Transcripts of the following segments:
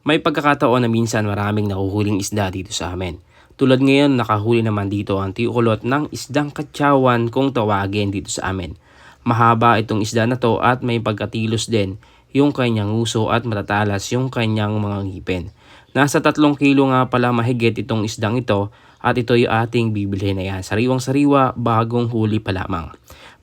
May pagkakataon na minsan maraming nahuhuling isda dito sa amin. Tulad ngayon, nakahuli naman dito ang tiukulot ng isdang katsawan kung tawagin dito sa amin. Mahaba itong isda na to at may pagkatilos din yung kanyang uso at matatalas yung kanyang mga ngipin. Nasa tatlong kilo nga pala mahigit itong isdang ito at ito yung ating bibili na yan. Sariwang sariwa, bagong huli pa lamang.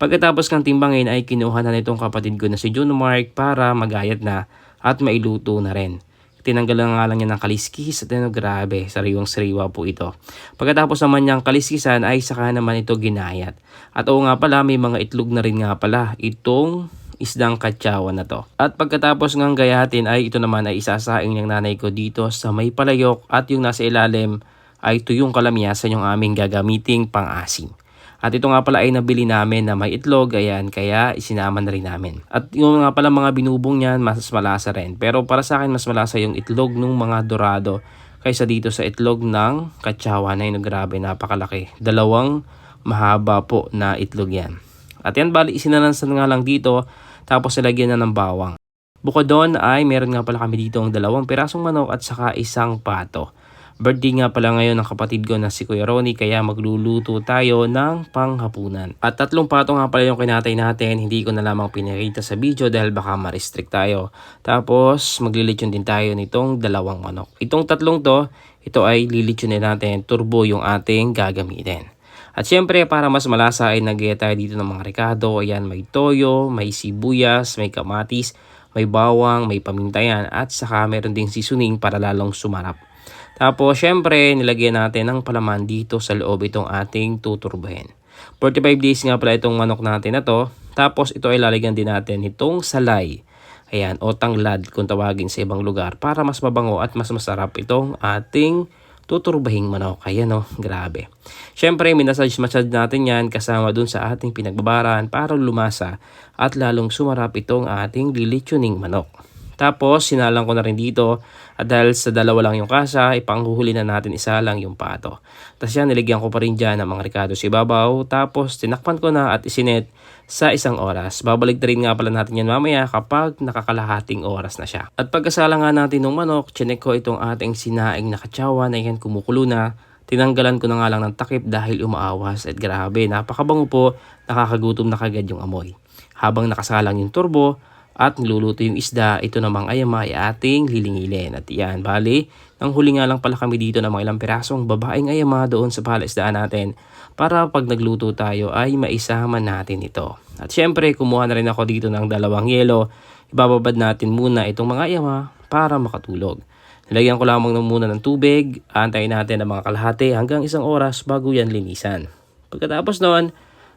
Pagkatapos ng timbangin ay kinuha na nitong kapatid ko na si Juno Mark para magayat na at mailuto na rin. Tinanggalan nga lang niya ng kaliskis at ano, grabe, sariwang sariwa po ito. Pagkatapos naman niyang kaliskisan ay saka naman ito ginayat. At oo nga pala, may mga itlog na rin nga pala itong isdang katsawa na to. At pagkatapos ngang gayatin ay ito naman ay isasaing ng nanay ko dito sa may palayok at yung nasa ilalim ay tuyong kalamyasan yung aming gagamiting pang-asim. At ito nga pala ay nabili namin na may itlog, ayan, kaya isinama na rin namin. At yung nga pala mga binubong niyan, mas malasa rin. Pero para sa akin, mas malasa yung itlog ng mga dorado kaysa dito sa itlog ng katsawa na yun. Grabe, napakalaki. Dalawang mahaba po na itlog yan. At yan, bali, isinanansan nga lang dito, tapos nilagyan na ng bawang. Bukod doon ay meron nga pala kami dito ang dalawang pirasong manok at saka isang pato. Birthday nga pala ngayon ng kapatid ko na si Kuya Ronnie kaya magluluto tayo ng panghapunan. At tatlong pato nga pala yung kinatay natin, hindi ko na lamang pinakita sa video dahil baka ma-restrict tayo. Tapos maglilitsyon din tayo nitong dalawang manok. Itong tatlong to, ito ay lilitsyonin natin, turbo yung ating gagamitin. At syempre para mas malasa ay nagyaya tayo dito ng mga rekado. Ayan may toyo, may sibuyas, may kamatis, may bawang, may pamintayan at saka meron ding seasoning para lalong sumarap. Tapos, syempre, nilagyan natin ng palaman dito sa loob itong ating tuturbahin. 45 days nga pala itong manok natin na to. Tapos, ito ay lalagyan din natin itong salay. Ayan, o tanglad kung tawagin sa ibang lugar para mas mabango at mas masarap itong ating tuturbahing manok. Ayan o, grabe. Syempre, minasage-massage natin yan kasama dun sa ating pinagbabaran para lumasa at lalong sumarap itong ating lilitsuning manok. Tapos, sinalang ko na rin dito at dahil sa dalawa lang yung kasa, ipanghuhuli na natin isa lang yung pato. Tapos yan, niligyan ko pa rin dyan ng mga ricado si babaw. Tapos, tinakpan ko na at isinet sa isang oras. Babalik na rin nga pala natin yan mamaya kapag nakakalahating oras na siya. At pagkasala nga natin ng manok, chinek ko itong ating sinaing na na yan kumukulo na. Tinanggalan ko na nga lang ng takip dahil umaawas at grabe, napakabango po, nakakagutom na kagad yung amoy. Habang nakasalang yung turbo, at niluluto yung isda, ito namang ayama ay ating lilingilin. At yan, bali, nang huli nga lang pala kami dito ng mga ilang pirasong babaeng ayama doon sa palaisdaan natin para pag nagluto tayo ay maisama natin ito. At syempre, kumuha na rin ako dito ng dalawang yelo. Ibababad natin muna itong mga ayama para makatulog. Nilagyan ko lamang ng muna ng tubig, antayin natin ang mga kalahati hanggang isang oras bago yan linisan. Pagkatapos noon,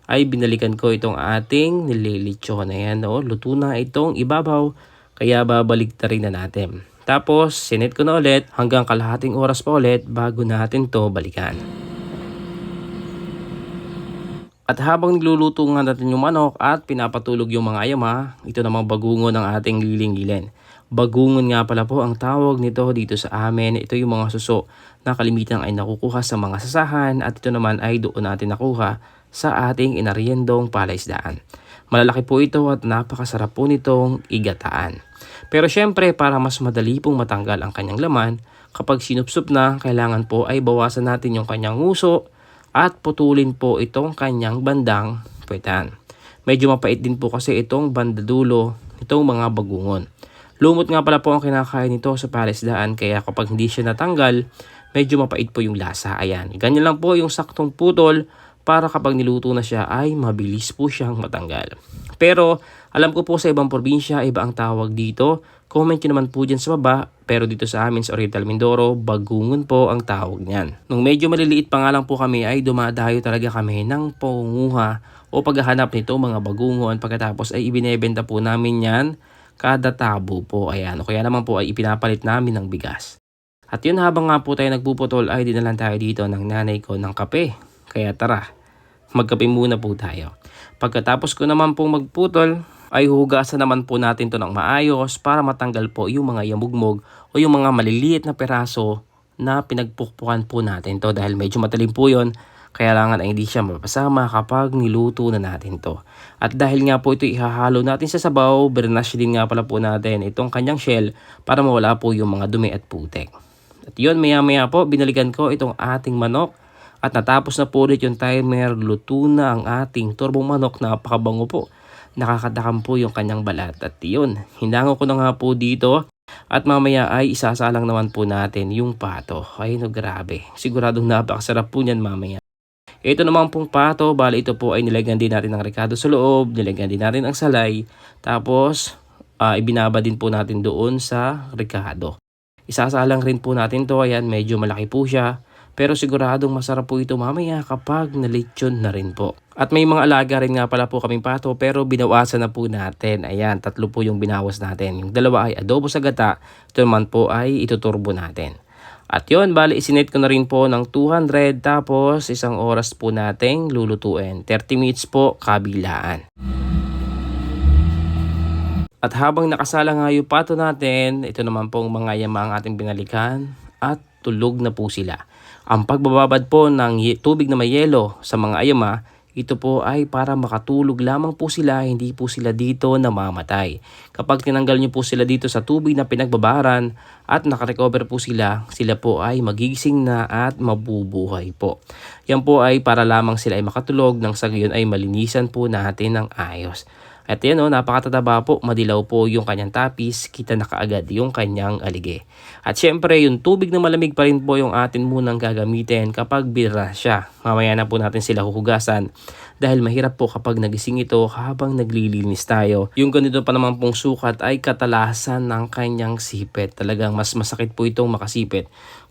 ay binalikan ko itong ating nililitsyo na yan. No? Luto na itong ibabaw, kaya babalik na natin. Tapos, sinet ko na ulit hanggang kalahating oras pa ulit bago natin to balikan. At habang nigluluto nga natin yung manok at pinapatulog yung mga ayama, ito namang bagungon ng ating lilingilin. Bagungon nga pala po ang tawag nito dito sa amin. Ito yung mga suso na kalimitan ay nakukuha sa mga sasahan at ito naman ay doon natin nakuha sa ating inaryendong palaisdaan. Malalaki po ito at napakasarap po nitong igataan. Pero syempre para mas madali pong matanggal ang kanyang laman, kapag sinupsup na, kailangan po ay bawasan natin yung kanyang nguso at putulin po itong kanyang bandang puwetan. Medyo mapait din po kasi itong bandadulo itong mga bagungon. Lumot nga pala po ang kinakain nito sa palisdaan kaya kapag hindi siya natanggal, medyo mapait po yung lasa. Ayan, ganyan lang po yung saktong putol para kapag niluto na siya ay mabilis po siyang matanggal. Pero alam ko po sa ibang probinsya, iba ang tawag dito. Comment nyo naman po dyan sa baba, pero dito sa amin sa Oriental Mindoro, bagungon po ang tawag niyan. Nung medyo maliliit pa nga lang po kami ay dumadayo talaga kami ng pangunguha o paghahanap nito mga bagungon pagkatapos ay ibinebenta po namin yan kada tabo po. Ayan, kaya naman po ay ipinapalit namin ng bigas. At yun habang nga po tayo nagpuputol ay dinalan tayo dito ng nanay ko ng kape. Kaya tara, magkape muna po tayo. Pagkatapos ko naman pong magputol, ay hugasan naman po natin to ng maayos para matanggal po yung mga yamugmog o yung mga maliliit na peraso na pinagpukpukan po natin to dahil medyo matalim po yon Kaya langan ay hindi siya mapasama kapag niluto na natin to. At dahil nga po ito ihahalo natin sa sabaw, bernash din nga pala po natin itong kanyang shell para mawala po yung mga dumi at putek. At yun, maya maya po, binalikan ko itong ating manok at natapos na po ulit yung timer, luto na ang ating turbong manok, napakabango po. Nakakatakam po yung kanyang balat. At yun, hinango ko na nga po dito at mamaya ay isasalang naman po natin yung pato. Ay no, grabe. Siguradong napakasarap po niyan mamaya. Ito naman pong pato, bali ito po ay nilagyan din natin ng rekado sa loob, nilagyan din natin ang salay, tapos ah, ibinaba din po natin doon sa rekado. Isasalang rin po natin to, ayan, medyo malaki po siya, pero siguradong masarap po ito mamaya kapag nalitsyon na rin po. At may mga alaga rin nga pala po kaming pato pero binawasan na po natin. Ayan, tatlo po yung binawas natin. Yung dalawa ay adobo sa gata, ito naman po ay ituturbo natin. At yun, bali isinit ko na rin po ng 200 tapos isang oras po nating lulutuin. 30 minutes po kabilaan. At habang nakasala nga yung pato natin, ito naman pong mga yama ang ating binalikan at tulog na po sila. Ang pagbababad po ng tubig na may yelo sa mga ayama, ito po ay para makatulog lamang po sila, hindi po sila dito namamatay. Kapag tinanggal niyo po sila dito sa tubig na pinagbabaran at nakarecover po sila, sila po ay magigising na at mabubuhay po. Yan po ay para lamang sila ay makatulog nang sa gayon ay malinisan po natin ng ayos. At yan o, napakatataba po, madilaw po yung kanyang tapis, kita na kaagad yung kanyang alige. At syempre, yung tubig na malamig pa rin po yung atin munang gagamitin kapag bira siya. Mamaya na po natin sila huhugasan dahil mahirap po kapag nagising ito habang naglilinis tayo. Yung ganito pa naman pong sukat ay katalasan ng kanyang sipit. Talagang mas masakit po itong makasipit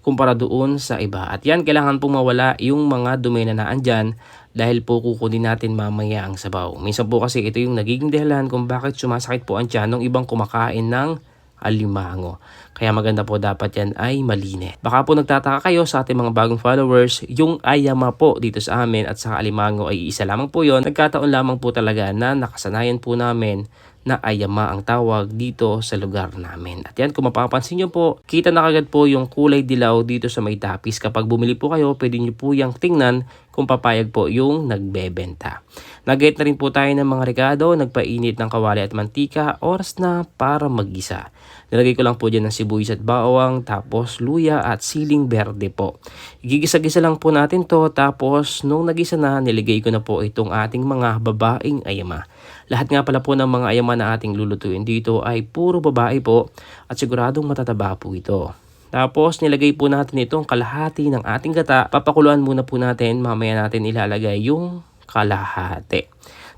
kumpara doon sa iba. At yan, kailangan pong mawala yung mga dumi na naandyan dahil po kukunin natin mamaya ang sabaw. Minsan po kasi ito yung nagiging dahilan kung bakit sumasakit po ang tiyan ng ibang kumakain ng alimango. Kaya maganda po dapat yan ay malinis. Baka po nagtataka kayo sa ating mga bagong followers, yung ayama po dito sa amin at sa alimango ay isa lamang po yon. Nagkataon lamang po talaga na nakasanayan po namin na ayama ang tawag dito sa lugar namin. At yan, kung mapapansin nyo po, kita na kagad po yung kulay dilaw dito sa may tapis. Kapag bumili po kayo, pwede nyo po yung tingnan kung papayag po yung nagbebenta. Nagayat na rin po tayo ng mga regado, nagpainit ng kawali at mantika, oras na para magisa. Nilagay ko lang po dyan ng sibuyas at bawang, tapos luya at siling berde po. Igigisa-gisa lang po natin to, tapos nung nagisa na, niligay ko na po itong ating mga babaeng ayama. Lahat nga pala po ng mga ayama na ating lulutuin dito ay puro babae po at siguradong matataba po ito. Tapos nilagay po natin itong kalahati ng ating gata. Papakuluan muna po natin, mamaya natin ilalagay yung kalahati.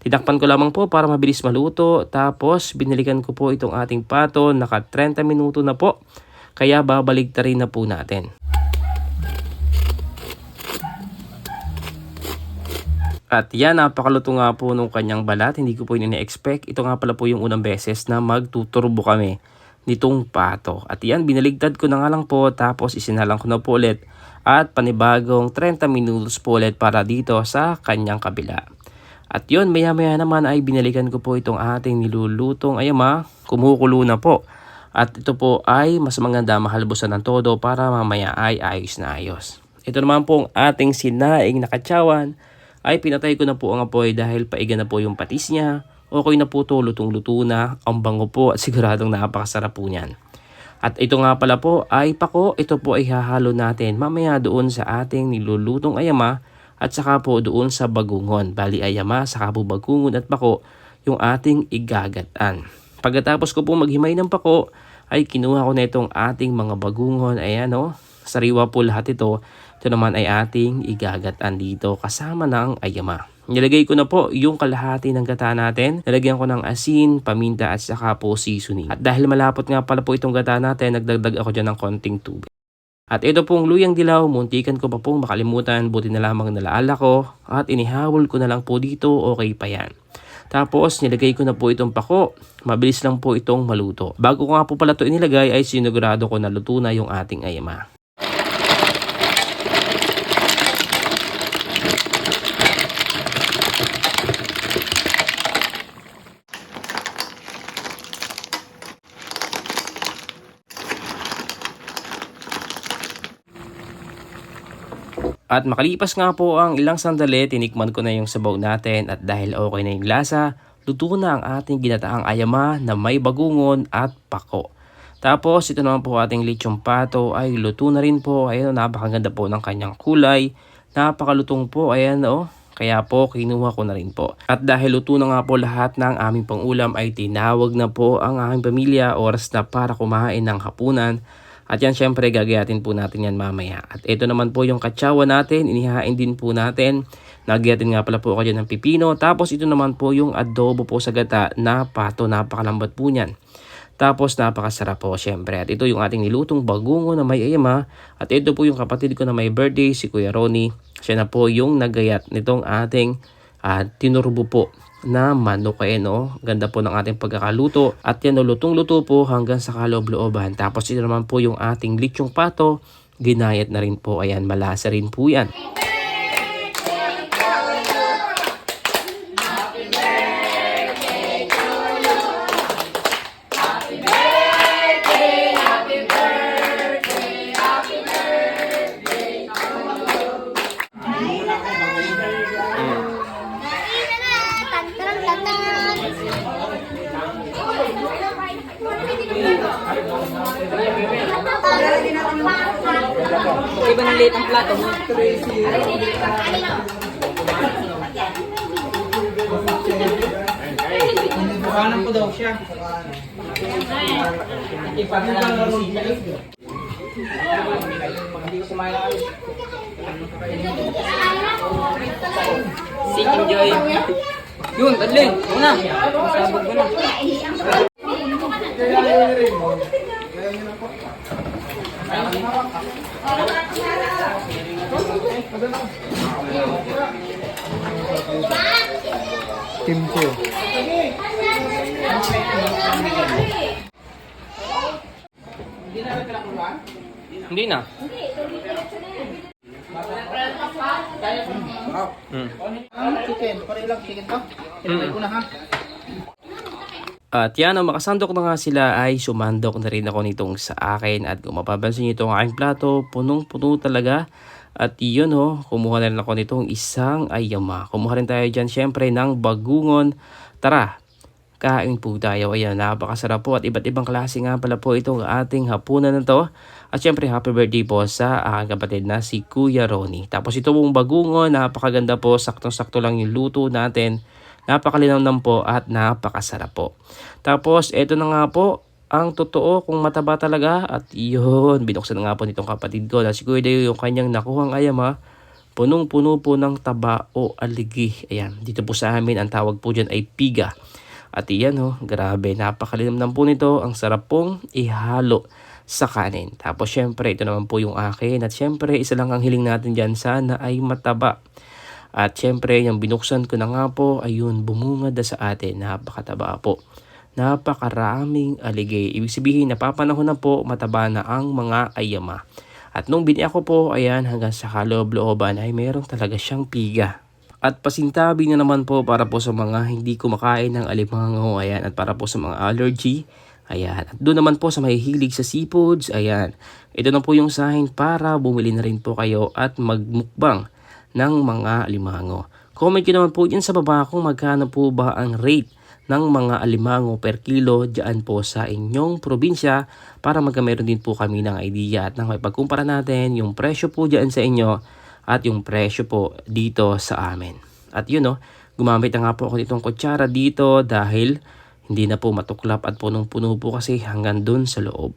Tidakpan ko lamang po para mabilis maluto. Tapos binilikan ko po itong ating pato. Naka 30 minuto na po. Kaya babalik rin na po natin. At yan, napakaluto nga po nung kanyang balat. Hindi ko po yun expect Ito nga pala po yung unang beses na magtuturbo kami nitong pato. At yan, binaligtad ko na nga lang po. Tapos isinalang ko na po ulit. At panibagong 30 minutos po ulit para dito sa kanyang kabila. At yun, maya maya naman ay binalikan ko po itong ating nilulutong ayama. Kumukulo na po. At ito po ay mas maganda mahalbusan ng todo para mamaya ay ayos na ayos. Ito naman po ang ating sinaing nakatsawan ay pinatay ko na po ang apoy dahil paiga na po yung patis niya. Okay na po to, lutong-luto na, ang bango po at siguradong napakasarap po niyan. At ito nga pala po ay pako, ito po ay hahalo natin mamaya doon sa ating nilulutong ayama at saka po doon sa bagungon. Bali ayama, saka po bagungon at pako yung ating igagatan. Pagkatapos ko po maghimay ng pako, ay kinuha ko na itong ating mga bagungon. Ayan o, sariwa po lahat ito. Ito naman ay ating igagatan dito kasama ng ayama. Nilagay ko na po yung kalahati ng gata natin. Nilagyan ko ng asin, paminta at saka po seasoning. At dahil malapot nga pala po itong gata natin, nagdagdag ako dyan ng konting tubig. At ito pong luyang dilaw, muntikan ko pa pong makalimutan, buti na lamang nalaala ko. At inihawol ko na lang po dito, okay pa yan. Tapos nilagay ko na po itong pako. Mabilis lang po itong maluto. Bago ko nga po pala ito inilagay ay sinugurado ko na luto na yung ating ayama. At makalipas nga po ang ilang sandali, tinikman ko na yung sabaw natin at dahil okay na yung lasa, luto na ang ating ginataang ayama na may bagungon at pako. Tapos ito naman po ating lechong pato ay luto na rin po. Ayan, napakaganda po ng kanyang kulay. Napakalutong po. Ayan oh. Kaya po kinuha ko na rin po. At dahil luto na nga po lahat ng aming pangulam ay tinawag na po ang aming pamilya oras na para kumain ng hapunan. At yan syempre gagayatin po natin yan mamaya. At ito naman po yung katsawa natin. Inihain din po natin. Nagyatin nga pala po ako dyan ng pipino. Tapos ito naman po yung adobo po sa gata na pato. Napakalambot po niyan. Tapos napakasarap po syempre. At ito yung ating nilutong bagungo na may ayama. At ito po yung kapatid ko na may birthday, si Kuya Ronnie. Siya na po yung nagayat nitong ating uh, tinurbo po na manok eh no. Ganda po ng ating pagkakaluto. At yan no, lutong-luto po hanggang sa kaloob-looban. Tapos ito naman po yung ating lichong pato. Ginayat na rin po. Ayan, malasa rin po yan. Iba ng liit ang plato mo. Bukanan ko daw siya. Ipagkalang bisita. Hindi ko sumayaw. Seeking joy. Yun, Tadlin. Una. Masabog mo na. Kimchi. Hindi na. Ang chicken. Pare lang chicken to. Ilagay ko na ha. At yan, ang makasandok na nga sila ay sumandok na rin ako nitong sa akin. At kung mapapansin nyo itong aking plato, punong-puno talaga. At yun ho, kumuha na rin ako nitong isang ayama. Kumuha rin tayo dyan syempre ng bagungon. Tara, kain po tayo. Ayan, napakasarap po at iba't ibang klase nga pala po itong ating hapunan na to. At syempre, happy birthday po sa aking kapatid na si Kuya Ronnie. Tapos ito pong bagungon, napakaganda po. Saktong-sakto lang yung luto natin. Napakalinamnam po at napakasarap po. Tapos, ito na nga po, ang totoo kung mataba talaga at yun, binuksan na nga po nitong kapatid ko na si Kuya yung kanyang nakuhang ayama punong-puno po ng taba o aligi. Ayan, dito po sa amin ang tawag po dyan ay piga. At iyan ho, grabe, napakalinamnam po nito. Ang sarap pong ihalo sa kanin. Tapos syempre, ito naman po yung akin. At syempre, isa lang ang hiling natin dyan, sana ay mataba. At syempre, yung binuksan ko na nga po, ayun, bumungad na sa atin. Napakataba po. Napakaraming aligay. Ibig sabihin, napapanahon na po, mataba na ang mga ayama. At nung biniya ko po, ayan, hanggang sa kaloob-looban ay meron talaga siyang piga. At pasintabi na naman po para po sa mga hindi kumakain ng alimango, ayan, at para po sa mga allergy, ayan. At doon naman po sa mahihilig sa seafoods, ayan. Ito na po yung sign para bumili na rin po kayo at magmukbang ng mga alimango. Comment nyo naman po dyan sa baba kung magkano po ba ang rate ng mga alimango per kilo dyan po sa inyong probinsya para magkameron din po kami ng idea at nang maipagkumpara natin yung presyo po dyan sa inyo at yung presyo po dito sa amin. At yun no, gumamit na nga po ako nitong kutsara dito dahil hindi na po matuklap at punong-puno po kasi hanggang dun sa loob.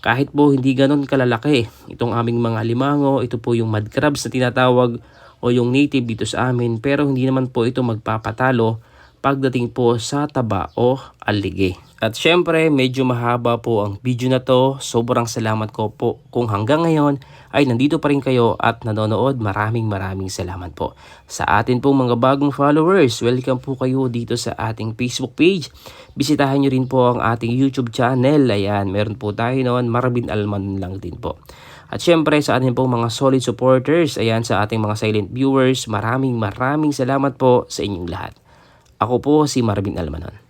Kahit po hindi ganon kalalaki itong aming mga limango, ito po yung mud crabs na tinatawag o yung native dito sa amin pero hindi naman po ito magpapatalo pagdating po sa taba o alige. At syempre, medyo mahaba po ang video na to. Sobrang salamat ko po kung hanggang ngayon ay nandito pa rin kayo at nanonood. Maraming maraming salamat po. Sa atin pong mga bagong followers, welcome po kayo dito sa ating Facebook page. Bisitahin nyo rin po ang ating YouTube channel. Ayan, meron po tayo noon. Marvin Alman lang din po. At syempre sa ating pong mga solid supporters, ayan sa ating mga silent viewers, maraming maraming salamat po sa inyong lahat. Ako po si Marvin Almanon.